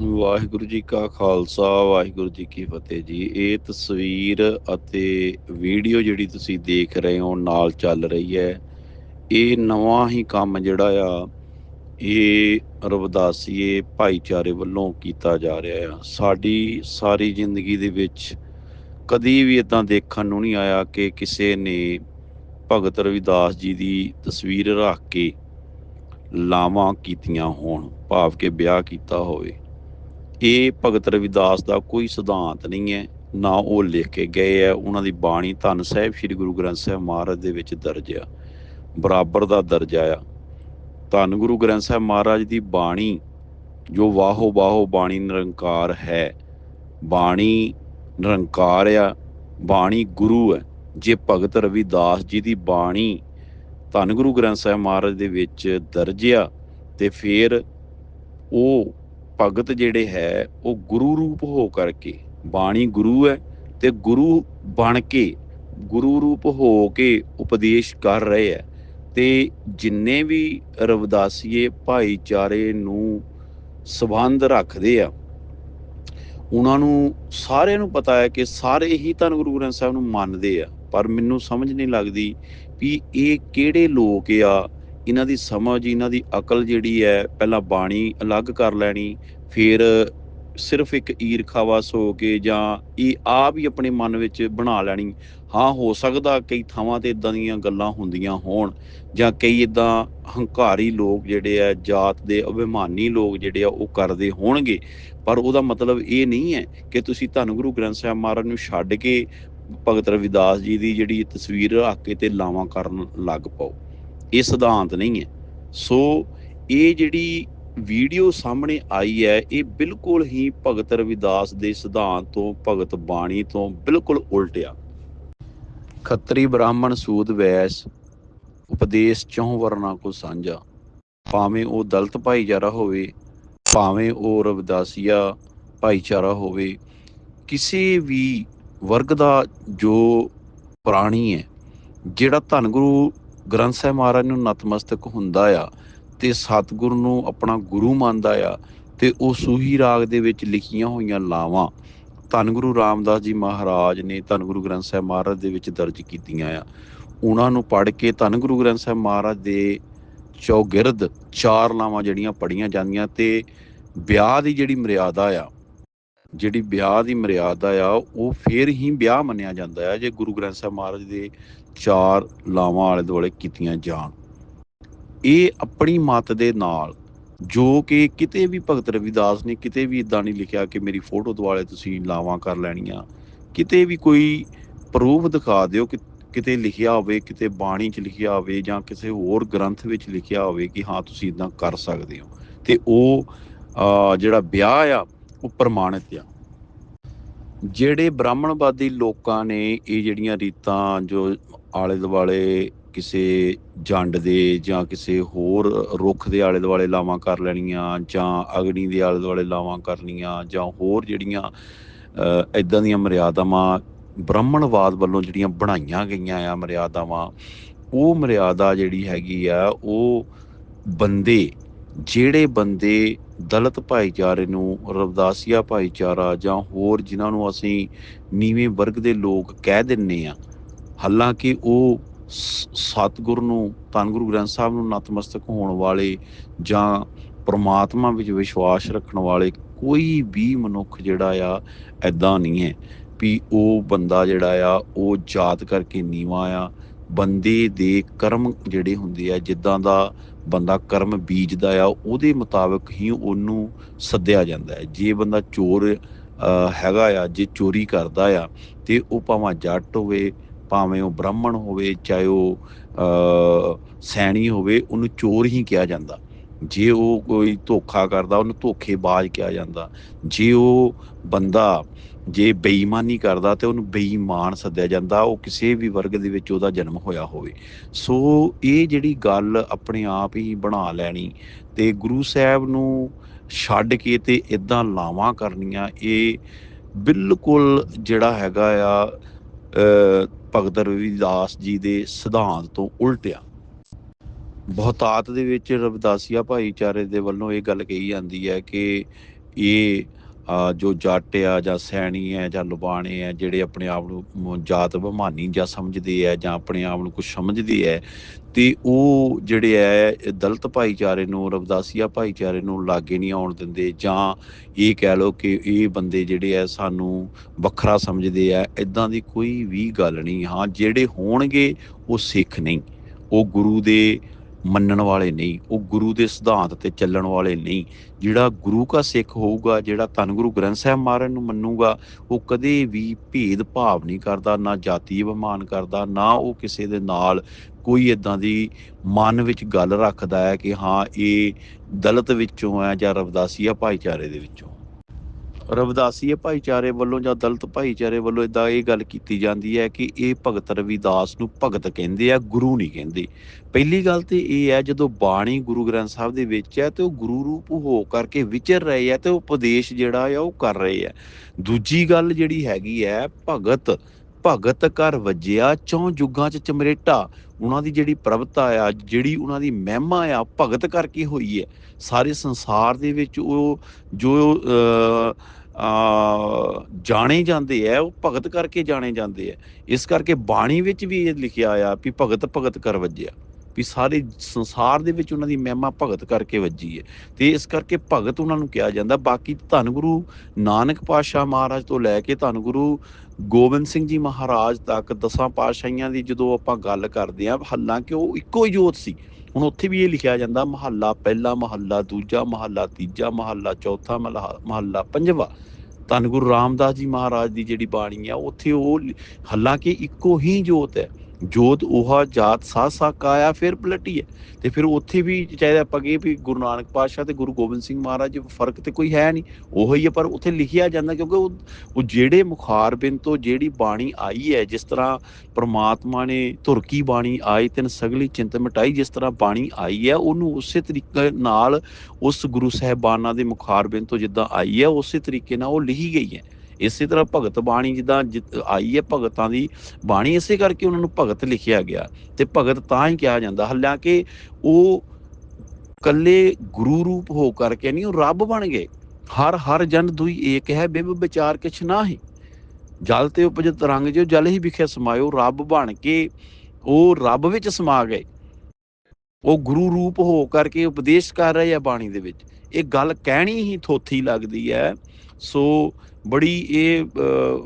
ਵਾਹਿਗੁਰੂ ਜੀ ਕਾ ਖਾਲਸਾ, ਵਾਹਿਗੁਰੂ ਜੀ ਕੀ ਫਤਿਹ ਜੀ। ਇਹ ਤਸਵੀਰ ਅਤੇ ਵੀਡੀਓ ਜਿਹੜੀ ਤੁਸੀਂ ਦੇਖ ਰਹੇ ਹੋ, ਨਾਲ ਚੱਲ ਰਹੀ ਹੈ। ਇਹ ਨਵਾਂ ਹੀ ਕੰਮ ਜਿਹੜਾ ਆ, ਇਹ ਰਵਦਾਸੀਏ ਭਾਈਚਾਰੇ ਵੱਲੋਂ ਕੀਤਾ ਜਾ ਰਿਹਾ ਆ। ਸਾਡੀ ਸਾਰੀ ਜ਼ਿੰਦਗੀ ਦੇ ਵਿੱਚ ਕਦੀ ਵੀ ਇਦਾਂ ਦੇਖਣ ਨੂੰ ਨਹੀਂ ਆਇਆ ਕਿ ਕਿਸੇ ਨੇ ਭਗਤ ਰਵਿਦਾਸ ਜੀ ਦੀ ਤਸਵੀਰ ਰੱਖ ਕੇ ਲਾਵਾਂ ਕੀਤੀਆਂ ਹੋਣ, ਭਾਵ ਕਿ ਵਿਆਹ ਕੀਤਾ ਹੋਵੇ। ਇਹ ਭਗਤ ਰਵਿਦਾਸ ਦਾ ਕੋਈ ਸਿਧਾਂਤ ਨਹੀਂ ਹੈ, ਨਾ ਉਹ ਲਿਖ ਕੇ ਗਏ ਆ ਉਹਨਾਂ ਦੀ ਬਾਣੀ ਧੰਨ ਸਾਹਿਬ ਸ੍ਰੀ ਗੁਰੂ ਗ੍ਰੰਥ ਸਾਹਿਬ ਮਹਾਰਾਜ ਦੇ ਵਿੱਚ ਦਰਜ ਆ। ਬਰਾਬਰ ਦਾ ਦਰਜਾ ਆ ਧੰਨ ਗੁਰੂ ਗ੍ਰੰਥ ਸਾਹਿਬ ਮਹਾਰਾਜ ਦੀ ਬਾਣੀ, ਜੋ ਵਾਹੋ ਵਾਹੋ ਬਾਣੀ ਨਿਰੰਕਾਰ ਹੈ। ਬਾਣੀ ਨਿਰੰਕਾਰ ਆ, ਬਾਣੀ ਗੁਰੂ ਹੈ। ਜੇ ਭਗਤ ਰਵਿਦਾਸ ਜੀ ਦੀ ਬਾਣੀ ਧੰਨ ਗੁਰੂ ਗ੍ਰੰਥ ਸਾਹਿਬ ਮਹਾਰਾਜ ਦੇ ਵਿੱਚ ਦਰਜ ਆ, ਤੇ ਫਿਰ ਉਹ ਭਗਤ ਜਿਹੜੇ ਹੈ, ਉਹ ਗੁਰੂ ਰੂਪ ਹੋ ਕਰਕੇ ਬਾਣੀ ਗੁਰੂ ਹੈ ਤੇ ਗੁਰੂ ਬਣ ਕੇ ਗੁਰੂ ਰੂਪ ਹੋ ਕੇ ਉਪਦੇਸ਼ ਕਰ ਰਹੇ ਹੈ। ਤੇ ਜਿੰਨੇ ਵੀ ਰਵਦਾਸੀਏ ਭਾਈਚਾਰੇ ਨੂੰ ਸਬੰਧ ਰੱਖਦੇ ਆ, ਉਹਨਾਂ ਨੂੰ ਸਾਰਿਆਂ ਨੂੰ ਪਤਾ ਹੈ ਕਿ ਸਾਰੇ ਹੀ ਧੰਨ ਗੁਰੂ ਗ੍ਰੰਥ ਸਾਹਿਬ ਨੂੰ ਮੰਨਦੇ ਆ। ਪਰ ਮੈਨੂੰ ਸਮਝ ਨਹੀਂ ਲੱਗਦੀ ਵੀ ਇਹ ਕਿਹੜੇ ਲੋਕ ਆ, ਇਹਨਾਂ ਦੀ ਸਮਝ ਇਹਨਾਂ ਦੀ ਅਕਲ ਜਿਹੜੀ ਹੈ, ਪਹਿਲਾਂ ਬਾਣੀ ਅਲੱਗ ਕਰ ਲੈਣੀ ਫਿਰ ਸਿਰਫ ਇੱਕ ਈਰਖਾਵਸ ਹੋ ਕੇ ਜਾਂ ਇਹ ਆਪ ਹੀ ਆਪਣੇ ਮਨ ਵਿੱਚ ਬਣਾ ਲੈਣੀ। ਹਾਂ, ਹੋ ਸਕਦਾ ਕਈ ਥਾਵਾਂ ਤੇ ਇਦਾਂ ਦੀਆਂ ਗੱਲਾਂ ਹੁੰਦੀਆਂ ਹੋਣ ਜਾਂ ਕਈ ਇਦਾਂ ਹੰਕਾਰੀ ਲੋਕ ਜਿਹੜੇ ਆ, ਜਾਤ ਦੇ ਅਭਿਮਾਨੀ ਲੋਕ ਜਿਹੜੇ ਆ, ਉਹ ਕਰਦੇ ਹੋਣਗੇ। ਪਰ ਉਹਦਾ ਮਤਲਬ ਇਹ ਨਹੀਂ ਹੈ ਕਿ ਤੁਸੀਂ ਧੰਨ ਗੁਰੂ ਗ੍ਰੰਥ ਸਾਹਿਬ ਮਹਾਰਾਜ ਨੂੰ ਛੱਡ ਕੇ ਭਗਤ ਰਵਿਦਾਸ ਜੀ ਦੀ ਜਿਹੜੀ ਤਸਵੀਰ ਰੱਖ ਕੇ ਤੇ ਲਾਵਾਂ ਕਰਨ ਲੱਗ ਪਾਓ। ਇਹ ਸਿਧਾਂਤ ਨਹੀਂ ਹੈ। ਸੋ ਇਹ ਜਿਹੜੀ ਵੀਡੀਓ ਸਾਹਮਣੇ ਆਈ ਹੈ, ਇਹ ਬਿਲਕੁਲ ਹੀ ਭਗਤ ਰਵਿਦਾਸ ਦੇ ਸਿਧਾਂਤ ਤੋਂ, ਭਗਤ ਬਾਣੀ ਤੋਂ ਬਿਲਕੁਲ ਉਲਟਿਆ। ਖੱਤਰੀ ਬ੍ਰਾਹਮਣ ਸੂਦ ਵੈਸ ਉਪਦੇਸ਼ ਚੌਂ ਵਰਨਾ ਕੋ ਸਾਂਝਾ। ਭਾਵੇਂ ਉਹ ਦਲਤ ਭਾਈਚਾਰਾ ਹੋਵੇ, ਭਾਵੇਂ ਉਹ ਰਵਿਦਾਸੀਆ ਭਾਈਚਾਰਾ ਹੋਵੇ, ਕਿਸੇ ਵੀ ਵਰਗ ਦਾ ਜੋ ਪ੍ਰਾਣੀ ਹੈ, ਜਿਹੜਾ ਧੰਨ ਗੁਰੂ ਗ੍ਰੰਥ ਸਾਹਿਬ ਮਹਾਰਾਜ ਨੂੰ ਨਤਮਸਤਕ ਹੁੰਦਾ ਆ ਤੇ ਸਤਿਗੁਰ ਨੂੰ ਆਪਣਾ ਗੁਰੂ ਮੰਨਦਾ ਆ ਤੇ ਉਹ ਸੂਹੀ ਰਾਗ ਦੇ ਵਿੱਚ ਲਿਖੀਆਂ ਹੋਈਆਂ ਲਾਵਾਂ ਧੰਨ ਗੁਰੂ ਰਾਮਦਾਸ ਜੀ ਮਹਾਰਾਜ ਨੇ ਧੰਨ ਗੁਰੂ ਗ੍ਰੰਥ ਸਾਹਿਬ ਮਹਾਰਾਜ ਦੇ ਵਿੱਚ ਦਰਜ ਕੀਤੀਆਂ ਆ। ਉਹਨਾਂ ਨੂੰ ਪੜ੍ਹ ਕੇ ਧੰਨ ਗੁਰੂ ਗ੍ਰੰਥ ਸਾਹਿਬ ਮਹਾਰਾਜ ਦੇ ਚੌਗਿਰਦ ਚਾਰ ਲਾਵਾਂ ਜਿਹੜੀਆਂ ਪੜੀਆਂ ਜਾਂਦੀਆਂ ਤੇ ਵਿਆਹ ਦੀ ਜਿਹੜੀ ਮਰਿਆਦਾ ਆ, ਜਿਹੜੀ ਵਿਆਹ ਦੀ ਮਰਿਆਦਾ ਆ, ਉਹ ਫੇਰ ਹੀ ਵਿਆਹ ਮੰਨਿਆ ਜਾਂਦਾ ਹੈ ਜੇ ਗੁਰੂ ਗ੍ਰੰਥ ਸਾਹਿਬ ਮਹਾਰਾਜ ਦੇ ਚਾਰ ਲਾਵਾਂ ਆਲੇ ਦੁਆਲੇ ਕੀਤੀਆਂ ਜਾਣ। ਇਹ ਆਪਣੀ ਮਤ ਦੇ ਨਾਲ ਜੋ ਕਿ ਕਿਤੇ ਵੀ ਭਗਤ ਰਵਿਦਾਸ ਨੇ ਕਿਤੇ ਵੀ ਇਦਾਂ ਨਹੀਂ ਲਿਖਿਆ ਕਿ ਮੇਰੀ ਫੋਟੋ ਦੁਆਲੇ ਤੁਸੀਂ ਲਾਵਾਂ ਕਰ ਲੈਣੀਆਂ। ਕਿਤੇ ਵੀ ਕੋਈ ਪ੍ਰੂਫ ਦਿਖਾ ਦਿਓ ਕਿ ਕਿਤੇ ਲਿਖਿਆ ਹੋਵੇ, ਕਿਤੇ ਬਾਣੀ 'ਚ ਲਿਖਿਆ ਹੋਵੇ ਜਾਂ ਕਿਸੇ ਹੋਰ ਗ੍ਰੰਥ ਵਿੱਚ ਲਿਖਿਆ ਹੋਵੇ ਕਿ ਹਾਂ, ਤੁਸੀਂ ਇਦਾਂ ਕਰ ਸਕਦੇ ਹੋ। ਤੇ ਉਹ ਜਿਹੜਾ ਵਿਆਹ ਆ, ਉਹ ਪ੍ਰਮਾਣਿਤ ਆ। ਜਿਹੜੇ ਬ੍ਰਾਹਮਣਵਾਦੀ ਲੋਕਾਂ ਨੇ ਇਹ ਜਿਹੜੀਆਂ ਰੀਤਾਂ ਜੋ ਆਲੇ ਦੁਆਲੇ ਕਿਸੇ ਜੰਡ ਦੇ ਜਾਂ ਕਿਸੇ ਹੋਰ ਰੁੱਖ ਦੇ ਆਲੇ ਦੁਆਲੇ ਲਾਵਾਂ ਕਰ ਲੈਣੀਆਂ ਜਾਂ ਅਗਨੀ ਦੇ ਆਲੇ ਦੁਆਲੇ ਲਾਵਾਂ ਕਰਨੀਆਂ ਜਾਂ ਹੋਰ ਜਿਹੜੀਆਂ ਇਦਾਂ ਦੀਆਂ ਮਰਿਆਦਾਵਾਂ, ਬ੍ਰਾਹਮਣਵਾਦ ਵੱਲੋਂ ਜਿਹੜੀਆਂ ਬਣਾਈਆਂ ਗਈਆਂ ਆ ਮਰਿਆਦਾਵਾਂ, ਉਹ ਮਰਿਆਦਾ ਜਿਹੜੀ ਹੈਗੀ ਆ, ਉਹ ਬੰਦੇ, ਜਿਹੜੇ ਬੰਦੇ ਦਲਿਤ ਭਾਈਚਾਰੇ ਨੂੰ, ਰਵਦਾਸੀਆ ਭਾਈਚਾਰਾ ਜਾਂ ਹੋਰ ਜਿਨ੍ਹਾਂ ਨੂੰ ਅਸੀਂ ਨੀਵੇਂ ਵਰਗ ਦੇ ਲੋਕ ਕਹਿ ਦਿੰਨੇ ਆ, ਹਾਲਾਂਕਿ ਉਹ ਸਤਿਗੁਰ ਨੂੰ ਧੰਨ ਗੁਰੂ ਗ੍ਰੰਥ ਸਾਹਿਬ ਨੂੰ ਨਤਮਸਤਕ ਹੋਣ ਵਾਲੇ ਜਾਂ ਪਰਮਾਤਮਾ ਵਿੱਚ ਵਿਸ਼ਵਾਸ ਰੱਖਣ ਵਾਲੇ ਕੋਈ ਵੀ ਮਨੁੱਖ ਜਿਹੜਾ ਆ ਐਦਾਂ ਨਹੀਂ ਹੈ ਵੀ ਉਹ ਬੰਦਾ ਜਿਹੜਾ ਆ, ਉਹ ਜਾਤ ਕਰਕੇ ਨੀਵਾ ਆ। ਬੰਦੇ ਦੇ ਕਰਮ ਜਿਹੜੇ ਹੁੰਦੇ ਆ, ਜਿੱਦਾਂ ਦਾ ਬੰਦਾ ਕਰਮ ਬੀਜਦਾ ਆ, ਉਹਦੇ ਮੁਤਾਬਕ ਹੀ ਉਹਨੂੰ ਸੱਦਿਆ ਜਾਂਦਾ ਹੈ। ਜੇ ਬੰਦਾ ਚੋਰ ਹੈਗਾ ਆ, ਜੇ ਚੋਰੀ ਕਰਦਾ ਆ, ਤੇ ਉਹ ਭਾਵੇਂ ਜੱਟ ਹੋਵੇ ਭਾਵੇਂ ਉਹ ਬ੍ਰਾਹਮਣ ਹੋਵੇ, ਚਾਹੇ ਉਹ ਸੈਣੀ ਹੋਵੇ, ਉਹਨੂੰ ਚੋਰ ਹੀ ਕਿਹਾ ਜਾਂਦਾ। ਜੇ ਉਹ ਕੋਈ ਧੋਖਾ ਕਰਦਾ, ਉਹਨੂੰ ਧੋਖੇਬਾਜ਼ ਕਿਹਾ ਜਾਂਦਾ। ਜੇ ਉਹ ਬੰਦਾ, ਜੇ ਬੇਈਮਾਨੀ ਕਰਦਾ ਤੇ ਉਹਨੂੰ ਬੇਈਮਾਨ ਸੱਦਿਆ ਜਾਂਦਾ, ਉਹ ਕਿਸੇ ਵੀ ਵਰਗ ਦੇ ਵਿੱਚ ਉਹਦਾ ਜਨਮ ਹੋਇਆ ਹੋਵੇ। ਸੋ ਇਹ ਜਿਹੜੀ ਗੱਲ ਆਪਣੇ ਆਪ ਹੀ ਬਣਾ ਲੈਣੀ ਤੇ ਗੁਰੂ ਸਾਹਿਬ ਨੂੰ ਛੱਡ ਕੇ ਤੇ ਇਦਾਂ ਲਾਵਾਂ ਕਰਨੀਆਂ, ਇਹ ਬਿਲਕੁਲ ਜਿਹੜਾ ਹੈਗਾ ਆ ਭਗਤ ਰਵਿਦਾਸ ਜੀ ਦੇ ਸਿਧਾਂਤ ਤੋਂ ਉਲਟਿਆ। ਬਹੁਤਾਤ ਦੇ ਵਿੱਚ ਰਵਿਦਾਸੀਆ ਭਾਈਚਾਰੇ ਦੇ ਵੱਲੋਂ ਇਹ ਗੱਲ ਕਹੀ ਜਾਂਦੀ ਹੈ ਕਿ ਇਹ ਜੋ ਜੱਟ ਆ ਜਾਂ ਸੈਣੀ ਹੈ ਜਾਂ ਲੁਬਾਣੇ ਆ, ਜਿਹੜੇ ਆਪਣੇ ਆਪ ਨੂੰ ਜਾਤ ਬਹਾਨੀ ਜਾਂ ਸਮਝਦੇ ਆ ਜਾਂ ਆਪਣੇ ਆਪ ਨੂੰ ਕੁਝ ਸਮਝਦੇ ਆ, ਤੇ ਉਹ ਜਿਹੜੇ ਹੈ ਦਲਤ ਭਾਈਚਾਰੇ ਨੂੰ, ਰਵਦਾਸੀਆ ਭਾਈਚਾਰੇ ਨੂੰ ਲਾਗੇ ਨਹੀਂ ਆਉਣ ਦਿੰਦੇ ਜਾਂ ਇਹ ਕਹਿ ਲਓ ਕਿ ਇਹ ਬੰਦੇ ਜਿਹੜੇ ਆ, ਸਾਨੂੰ ਵੱਖਰਾ ਸਮਝਦੇ ਆ ਇਦਾਂ ਦੀ ਕੋਈ ਵੀ ਗੱਲ ਨਹੀਂ। ਹਾਂ, ਜਿਹੜੇ ਹੋਣਗੇ, ਉਹ ਸਿੱਖ ਨਹੀਂ। ਉਹ ਗੁਰੂ ਦੇ ਮੰਨਣ ਵਾਲੇ ਨਹੀਂ, ਉਹ ਗੁਰੂ ਦੇ ਸਿਧਾਂਤ ਤੇ ਚੱਲਣ ਵਾਲੇ ਨਹੀਂ। ਜਿਹੜਾ ਗੁਰੂ ਦਾ ਸਿੱਖ ਹੋਊਗਾ, ਜਿਹੜਾ ਧੰਨ ਗੁਰੂ ਗ੍ਰੰਥ ਸਾਹਿਬ ਮਹਾਰਾਜ ਨੂੰ ਮੰਨੂਗਾ, ਉਹ ਕਦੇ ਵੀ ਭੇਦ ਭਾਵ ਨਹੀਂ ਕਰਦਾ, ਨਾ ਜਾਤੀ ਅਭਿਮਾਨ ਕਰਦਾ, ਨਾ ਉਹ ਕਿਸੇ ਦੇ ਨਾਲ ਕੋਈ ਇਦਾਂ ਦੀ ਮਨ ਵਿੱਚ ਗੱਲ ਰੱਖਦਾ ਹੈ ਕਿ ਹਾਂ, ਇਹ ਦਲਿਤ ਵਿੱਚੋਂ ਹੈ ਜਾਂ ਰਵਦਾਸੀਆ ਭਾਈਚਾਰੇ ਦੇ ਵਿੱਚੋਂ। ਰਵਦਾਸੀਏ ਭਾਈਚਾਰੇ ਵੱਲੋਂ ਜਾਂ ਦਲਿਤ ਭਾਈਚਾਰੇ ਵੱਲੋਂ ਇਦਾਂ ਇਹ ਗੱਲ ਕੀਤੀ ਜਾਂਦੀ ਹੈ ਕਿ ਇਹ ਭਗਤ ਰਵਿਦਾਸ ਨੂੰ ਭਗਤ ਕਹਿੰਦੇ ਆ, ਗੁਰੂ ਨਹੀਂ ਕਹਿੰਦੇ। ਪਹਿਲੀ ਗੱਲ ਤੇ ਇਹ ਹੈ, ਜਦੋਂ ਬਾਣੀ ਗੁਰੂ ਗ੍ਰੰਥ ਸਾਹਿਬ ਦੇ ਵਿੱਚ ਹੈ ਤੇ ਉਹ ਗੁਰੂ ਰੂਪ ਹੋ ਕਰਕੇ ਵਿਚਰ ਰਹੇ ਆ ਤੇ ਉਪਦੇਸ਼ ਜਿਹੜਾ ਆ ਉਹ ਕਰ ਰਹੇ ਆ। ਦੂਜੀ ਗੱਲ ਜਿਹੜੀ ਹੈਗੀ ਹੈ, ਭਗਤ ਭਗਤ ਕਰ ਵੱਜਿਆ, ਚੌਂ ਜੁਗਾਂ ਚ ਚਮਰੇਟਾ। ਉਹਨਾਂ ਦੀ ਜਿਹੜੀ ਪ੍ਰਭਤਾ ਆ, ਜਿਹੜੀ ਉਹਨਾਂ ਦੀ ਮਹਿਮਾ ਆ, ਭਗਤ ਕਰਕੇ ਹੋਈ ਹੈ। ਸਾਰੇ ਸੰਸਾਰ ਦੇ ਵਿੱਚ ਉਹ ਜੋ ਜਾਣੇ ਜਾਂਦੇ ਆ ਉਹ ਭਗਤ ਕਰਕੇ ਜਾਣੇ ਜਾਂਦੇ ਆ ਇਸ ਕਰਕੇ ਬਾਣੀ ਵਿੱਚ ਵੀ ਇਹ ਲਿਖਿਆ ਆ ਵੀ ਭਗਤ ਭਗਤ ਕਰ ਵੱਜਿਆ। ਵੀ ਸਾਰੇ ਸੰਸਾਰ ਦੇ ਵਿੱਚ ਉਹਨਾਂ ਦੀ ਮਹਿਮਾ ਭਗਤ ਕਰਕੇ ਵੱਜੀ ਹੈ ਤੇ ਇਸ ਕਰਕੇ ਭਗਤ ਉਹਨਾਂ ਨੂੰ ਕਿਹਾ ਜਾਂਦਾ। ਬਾਕੀ ਧੰਨ ਗੁਰੂ ਨਾਨਕ ਪਾਤਸ਼ਾਹ ਮਹਾਰਾਜ ਤੋਂ ਲੈ ਕੇ ਧੰਨ ਗੁਰੂ ਗੋਬਿੰਦ ਸਿੰਘ ਜੀ ਮਹਾਰਾਜ ਤੱਕ ਦਸਾਂ ਪਾਤਸ਼ਾਹੀਆਂ ਦੀ ਜਦੋਂ ਆਪਾਂ ਗੱਲ ਕਰਦੇ ਆ ਹਾਲਾਂਕਿ ਉਹ ਇੱਕੋ ਹੀ ਜੋਤ ਸੀ। ਹੁਣ ਉੱਥੇ ਵੀ ਇਹ ਲਿਖਿਆ ਜਾਂਦਾ, ਮਹੱਲਾ ਪਹਿਲਾ, ਮਹੱਲਾ ਦੂਜਾ, ਮਹੱਲਾ ਤੀਜਾ, ਮਹੱਲਾ ਚੌਥਾ, ਮਹੱਲਾ ਮਹੱਲਾ ਪੰਜਵਾਂ। ਧੰਨ ਗੁਰੂ ਰਾਮਦਾਸ ਜੀ ਮਹਾਰਾਜ ਦੀ ਜਿਹੜੀ ਬਾਣੀ ਆ, ਉੱਥੇ ਉਹ ਹਾਲਾਂਕਿ ਇੱਕੋ ਹੀ ਜੋਤ ਹੈ। ਜੋਤ ਉਹ ਜਾਤ ਸਾ ਸਾ ਕਾਇਆ ਫਿਰ ਪਲਟੀ ਹੈ। ਤੇ ਫਿਰ ਉੱਥੇ ਵੀ ਚਾਹੇ ਆਪਾਂ ਕਹੀਏ ਵੀ ਗੁਰੂ ਨਾਨਕ ਪਾਤਸ਼ਾਹ ਤੇ ਗੁਰੂ ਗੋਬਿੰਦ ਸਿੰਘ ਮਹਾਰਾਜ 'ਚ ਫ਼ਰਕ ਤੇ ਕੋਈ ਹੈ ਨਹੀਂ। ਉਹੋ ਹੀ ਹੈ, ਪਰ ਉੱਥੇ ਲਿਖਿਆ ਜਾਂਦਾ ਕਿਉਂਕਿ ਉਹ ਉਹ ਜਿਹੜੇ ਮੁਖਾਰਬਿੰਦ ਤੋਂ ਜਿਹੜੀ ਬਾਣੀ ਆਈ ਹੈ, ਜਿਸ ਤਰ੍ਹਾਂ ਪ੍ਰਮਾਤਮਾ ਨੇ ਧੁਰਕੀ ਬਾਣੀ ਆਈ ਤਿਨ ਸਗਲੀ ਚਿੰਤ ਮਿਟਾਈ, ਜਿਸ ਤਰ੍ਹਾਂ ਬਾਣੀ ਆਈ ਹੈ, ਉਹਨੂੰ ਉਸੇ ਤਰੀਕੇ ਨਾਲ ਉਸ ਗੁਰੂ ਸਾਹਿਬਾਨਾਂ ਦੇ ਮੁਖਾਰਬਿੰਦ ਤੋਂ ਜਿੱਦਾਂ ਆਈ ਹੈ, ਉਸੇ ਤਰੀਕੇ ਨਾਲ ਉਹ ਲਿਖੀ ਗਈ ਹੈ। ਇਸੇ ਤਰ੍ਹਾਂ ਭਗਤ ਬਾਣੀ ਜਿੱਦਾਂ ਜਿ- ਆਈ ਹੈ ਭਗਤਾਂ ਦੀ ਬਾਣੀ ਇਸੇ ਕਰਕੇ ਉਹਨਾਂ ਨੂੰ ਭਗਤ ਲਿਖਿਆ ਗਿਆ ਤੇ ਭਗਤ ਤਾਂ ਹੀ ਕਿਹਾ ਜਾਂਦਾ, ਹਾਲਾਂਕਿ ਉਹ ਕੱਲੇ ਗੁਰੂ ਰੂਪ ਹੋ ਕਰਕੇ ਨਹੀਂ, ਉਹ ਰੱਬ ਬਣ ਗਏ। ਹਰ ਹਰ ਜਨ ਦੁਈ ਏਕ ਹੈ, ਬਿਬ ਵਿਚਾਰ ਕਿਛ ਨਾਹੀ। ਜਲ ਤੇ ਉਪਜ ਤਰੰਗ ਜੋ ਜਲ ਹੀ ਵਿਖੇ ਸਮਾਇਓ, ਰੱਬ ਬਣ ਕੇ ਉਹ ਰੱਬ ਵਿੱਚ ਸਮਾ ਗਏ। ਉਹ ਗੁਰੂ ਰੂਪ ਹੋ ਕਰਕੇ ਉਪਦੇਸ਼ ਕਰ ਰਹੇ ਆ ਬਾਣੀ ਦੇ ਵਿੱਚ। ਇਹ ਗੱਲ ਕਹਿਣੀ ਹੀ ਥੋਥੀ ਲੱਗਦੀ ਹੈ, ਸੋ ਬੜੀ ਇਹ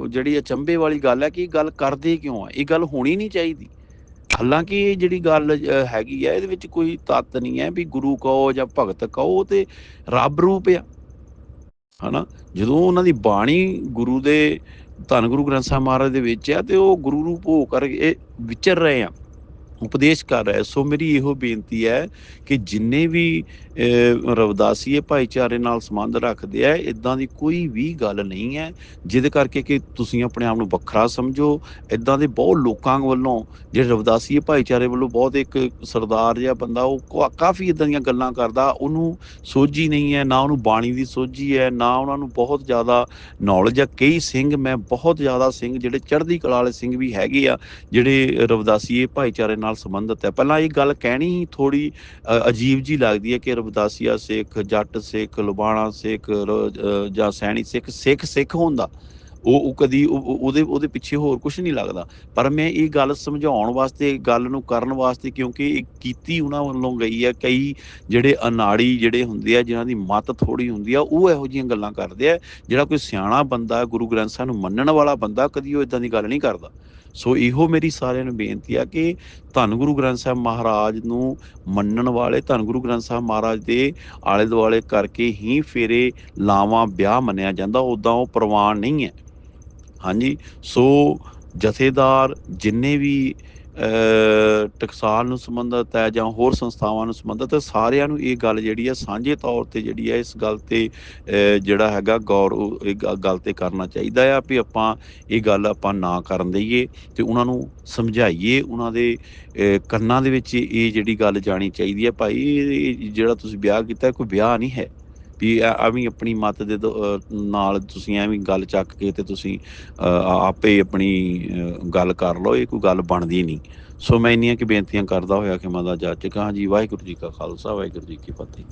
ਜਿਹੜੀ ਅਚੰਭੇ ਵਾਲੀ ਗੱਲ ਹੈ ਕਿ ਇਹ ਗੱਲ ਕਰਦੇ ਕਿਉਂ ਆ? ਇਹ ਗੱਲ ਹੋਣੀ ਨਹੀਂ ਚਾਹੀਦੀ। ਹਾਲਾਂਕਿ ਇਹ ਜਿਹੜੀ ਗੱਲ ਹੈਗੀ ਆ, ਇਹਦੇ ਵਿੱਚ ਕੋਈ ਤੱਤ ਨਹੀਂ ਹੈ ਵੀ ਗੁਰੂ ਕਹੋ ਜਾਂ ਭਗਤ ਕਹੋ, ਉਹ ਤੇ ਰੱਬ ਰੂਪ ਆ। ਹਨਾ? ਜਦੋਂ ਉਹਨਾਂ ਦੀ ਬਾਣੀ ਗੁਰੂ ਦੇ, ਧੰਨ ਗੁਰੂ ਗ੍ਰੰਥ ਸਾਹਿਬ ਮਹਾਰਾਜ ਦੇ ਵਿੱਚ ਆ, ਤੇ ਉਹ ਗੁਰੂ ਰੂਪ ਹੋ ਕਰਕੇ ਇਹ ਵਿਚਰ ਰਹੇ ਆ। ਉਪਦੇਸ਼ ਕਰ ਰਿਹਾ ਸੋ ਮੇਰੀ ਇਹੋ ਬੇਨਤੀ ਹੈ ਕਿ ਜਿੰਨੇ ਵੀ ਰਵਦਾਸੀਏ ਭਾਈਚਾਰੇ ਨਾਲ ਸੰਬੰਧ ਰੱਖਦੇ ਆ ਇਦਾਂ ਦੀ ਕੋਈ ਵੀ ਗੱਲ ਨਹੀਂ ਹੈ, ਜਿਹਦੇ ਕਰਕੇ ਕਿ ਤੁਸੀਂ ਆਪਣੇ ਆਪ ਨੂੰ ਵੱਖਰਾ ਸਮਝੋ। ਇਦਾਂ ਦੇ ਬਹੁਤ ਲੋਕਾਂ ਵੱਲੋਂ, ਜਿਹੜੇ ਰਵਦਾਸੀਏ ਭਾਈਚਾਰੇ ਵੱਲੋਂ ਬਹੁਤ ਇੱਕ ਸਰਦਾਰ ਜਿਹਾ ਬੰਦਾ, ਉਹ ਕਾ- ਕਾਫੀ ਇਦਾਂ ਦੀਆਂ ਗੱਲਾਂ ਕਰਦਾ, ਉਹਨੂੰ ਸੋਝੀ ਨਹੀਂ ਹੈ, ਨਾ ਉਹਨੂੰ ਬਾਣੀ ਦੀ ਸੋਝੀ ਹੈ, ਨਾ ਉਹਨਾਂ ਨੂੰ ਬਹੁਤ ਜ਼ਿਆਦਾ ਨੌਲੇਜ ਹੈ। ਕਈ ਸਿੰਘ, ਮੈਂ ਬਹੁਤ ਜ਼ਿਆਦਾ ਸਿੰਘ, ਜਿਹੜੇ ਚੜ੍ਹਦੀ ਕਲਾ ਵਾਲੇ ਸਿੰਘ ਵੀ ਹੈਗੇ ਆ, ਜਿਹੜੇ ਰਵਦਾਸੀਏ ਭਾਈਚਾਰੇ ਨਾਲ ਸੰਬੰਧਿਤ ਹੈ। ਪਹਿਲਾਂ ਇਹ ਗੱਲ ਕਹਿਣੀ ਥੋੜੀ ਅਜੀਬ ਜੀ ਲੱਗਦੀ ਹੈ ਕਿ ਰਵਦਾਸੀਆ ਸਿੱਖ, ਜੱਟ ਸਿੱਖ ਲੁਬਾਣਾ ਸਿੱਖ ਜਾਂ ਸੈਣੀ ਸਿੱਖ ਸਿੱਖ ਸਿੱਖ ਹੁੰਦਾ ਉਹ ਉਹ ਕਦੀ ਉਹਦੇ ਉਹਦੇ ਪਿੱਛੇ ਹੋਰ ਕੁਝ ਨਹੀਂ ਲੱਗਦਾ। ਪਰ ਮੈਂ ਇਹ ਗੱਲ ਸਮਝਾਉਣ ਵਾਸਤੇ, ਗੱਲ ਨੂੰ ਕਰਨ ਵਾਸਤੇ ਕਿਉਂਕਿ ਇਹ ਕੀਤੀ ਉਹਨਾਂ ਵੱਲੋਂ ਗਈ ਹੈ। ਕਈ ਜਿਹੜੇ ਅਨਾੜੀ ਜਿਹੜੇ ਹੁੰਦੇ ਆ, ਜਿਨ੍ਹਾਂ ਦੀ ਮਤ ਥੋੜੀ ਹੁੰਦੀ ਆ, ਉਹ ਇਹੋ ਜਿਹੀਆਂ ਗੱਲਾਂ ਕਰਦੇ ਆ। ਜਿਹੜਾ ਕੋਈ ਸਿਆਣਾ ਬੰਦਾ, ਗੁਰੂ ਗ੍ਰੰਥ ਸਾਹਿਬ ਨੂੰ ਮੰਨਣ ਵਾਲਾ ਬੰਦਾ, ਕਦੀ ਉਹ ਇਦਾਂ ਦੀ ਗੱਲ ਨਹੀਂ ਕਰਦਾ। ਸੋ ਇਹੋ ਮੇਰੀ ਸਾਰਿਆਂ ਨੂੰ ਬੇਨਤੀ ਆ ਕਿ ਧੰਨ ਗੁਰੂ ਗ੍ਰੰਥ ਸਾਹਿਬ ਮਹਾਰਾਜ ਨੂੰ ਮੰਨਣ ਵਾਲੇ, ਧੰਨ ਗੁਰੂ ਗ੍ਰੰਥ ਸਾਹਿਬ ਮਹਾਰਾਜ ਦੇ ਆਲੇ ਦੁਆਲੇ ਕਰਕੇ ਹੀ ਫੇਰੇ ਲਾਵਾਂ ਵਿਆਹ ਮੰਨਿਆ ਜਾਂਦਾ ਉਦਾਂ ਉਹ ਪ੍ਰਵਾਨ ਨਹੀਂ ਹੈ। ਹਾਂਜੀ, ਸੋ ਜਥੇਦਾਰ ਜਿੰਨੇ ਵੀ ਟਕਸਾਲ ਨੂੰ ਸੰਬੰਧਿਤ ਹੈ ਜਾਂ ਹੋਰ ਸੰਸਥਾਵਾਂ ਨੂੰ ਸੰਬੰਧਿਤ ਹੈ ਸਾਰਿਆਂ ਨੂੰ ਇਹ ਗੱਲ ਜਿਹੜੀ ਹੈ ਸਾਂਝੇ ਤੌਰ ਤੇ ਜਿਹੜੀ ਹੈ ਇਸ ਗੱਲ ਤੇ ਜਿਹੜਾ ਹੈਗਾ ਗੌਰ ਇਹ ਗੱਲ ਤੇ ਕਰਨਾ ਚਾਹੀਦਾ ਆ ਵੀ ਆਪਾਂ ਇਹ ਗੱਲ ਆਪਾਂ ਨਾ ਕਰਨ ਦਈਏ ਤੇ ਉਹਨਾਂ ਨੂੰ ਸਮਝਾਈਏ, ਉਹਨਾਂ ਦੇ ਕੰਨਾਂ ਦੇ ਵਿੱਚ ਇਹ ਜਿਹੜੀ ਗੱਲ ਜਾਣੀ ਚਾਹੀਦੀ ਹੈ ਭਾਈ, ਇਹ ਜਿਹੜਾ ਤੁਸੀਂ ਵਿਆਹ ਕੀਤਾ, ਕੋਈ ਵਿਆਹ ਨਹੀਂ ਹੈ। ਵੀ ਐਵੇਂ ਆਪਣੀ ਮਤ ਦੇ ਦੋ- ਨਾਲ ਤੁਸੀਂ ਐਵੇਂ ਗੱਲ ਚੱਕ ਕੇ ਤੇ ਤੁਸੀਂ ਅ, ਆਪੇ ਆਪਣੀ ਗੱਲ ਕਰ ਲਓ ਇਹ ਕੋਈ ਗੱਲ ਬਣਦੀ ਨਹੀਂ। ਸੋ ਮੈਂ ਇੰਨੀਆਂ ਕਿ ਬੇਨਤੀਆਂ ਕਰਦਾ ਹੋਇਆ ਕਿ ਮੈਂ ਦਾ ਜਾ ਚੁੱਕਾ ਹਾਂ ਜੀ ਵਾਹਿਗੁਰੂ ਜੀ ਕਾ ਖਾਲਸਾ ਵਾਹਿਗੁਰੂ ਜੀ ਕੀ ਫਤਿਹ।